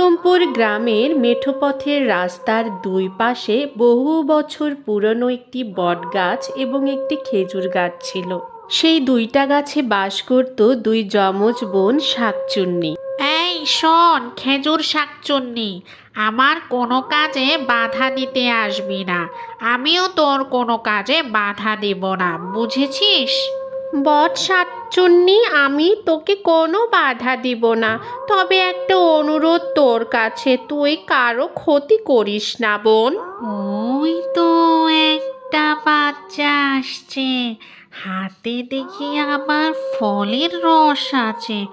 উত্তমপুর গ্রামের মেঠোপথের রাস্তার দুই পাশে বহু বছর পুরনো একটি বটগাছ এবং একটি খেজুর গাছ ছিল। সেই দুইটা গাছে বাস করত দুই যমজ বোন শাকচুন্নি। এই শোন, খেজুর শাকচুন্নি, আমার কোনো কাজে বাধা দিতে আসবি না। আমিও তোর কোনো কাজে বাধা দেব না, বুঝেছিস? বট শাকচুন্নি, আমি তোকে কোনো বাধা দিব না। তবে একটা অনুরোধ তোর কাছে, তুই কারও ক্ষতি করিস না, বোন। ওই তো একটা বাচ্চা আসছে। হাতে দেখি আবার ফলের রস আছে।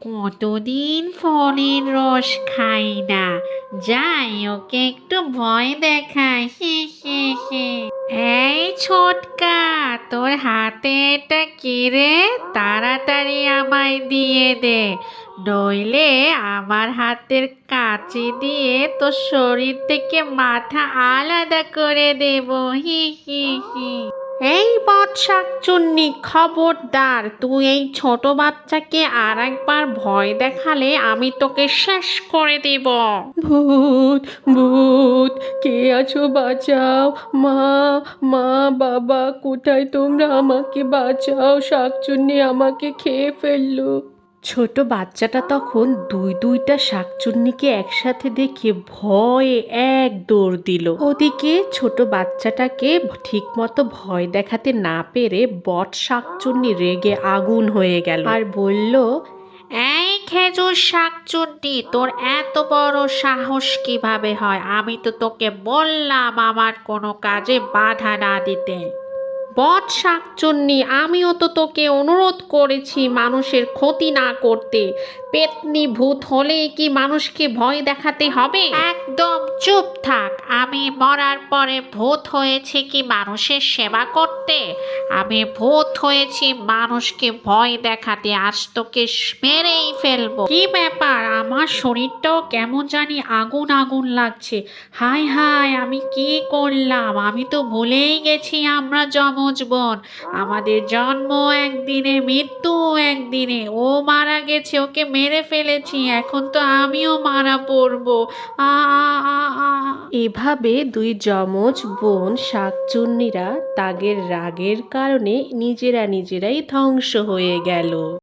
কতদিন ফলের রস খাই না। যাই, ওকে একটু ভয় দেখাই হে হে হে। এই ছোটকা তোর হাতে এটা কি রে? তাড়াতাড়ি আমায় দিয়ে দে। নইলে আমার হাতের কাঁচি দিয়ে তোর শরীর থেকে মাথা আলাদা করে দেব। হি হি হি। এই বট শাকচুন্নি খবরদার, তুই এই ছোট বাচ্চাকে আর একবার ভয় দেখালে আমি তোকে শেষ করে দেব। ভূত ভূত, কে আছো বাঁচাও? মা মা, বাবা, কোথায় তোমরা আমাকে বাঁচাও? শাকচুন্নি আমাকে খেয়ে ফেলল। ছোট বাচ্চাটা তখন দুই দুইটা শাকচুন্নিকে একসাথে দেখে ভয়ে এক দৌড় দিল। ওদিকে ছোট বাচ্চাটাকে ঠিকমতো ভয় দেখাতে না পেরে বট শাকচুন্নি রেগে আগুন হয়ে গেল। আর বলল, এই খেজুর শাকচুন্নি, তোর এত বড় সাহস কীভাবে হয়? আমি তো তোকে বললাম আমার কোনো কাজে বাধা না দিতে। বট শাকচুন্নি আমিও তো তোকে অনুরোধ করেছি মানুষের ক্ষতি না করতে। পেতনি ভূত হলে কি মানুষকে ভয় দেখাতে হবে? একদম চুপ থাক। আমি মরার পরে ভূত হয়েছে কি মানুষের সেবা করতে? আমি ভূত হয়েছি মানুষকে ভয় দেখাতে, আজ তোকে মেরেই ফেলব। কি ব্যাপার? আমার শরীরটাও কেমন জানি আগুন আগুন লাগছে। হাই হাই আমি কি করলাম? আমি তো ভুলেই গেছি আমরা বোন আমাদের জন্ম একদিনে, মৃত্যু একদিনে। ও মারা গেছে, ওকে মেরে ফেলেছি। এখন তো আমিও মারা পড়ব। এভাবে দুই যমজ বোন শাকচুন্নিরা তাগের রাগের কারণে নিজেরা নিজেরাই ধ্বংস হয়ে গেল।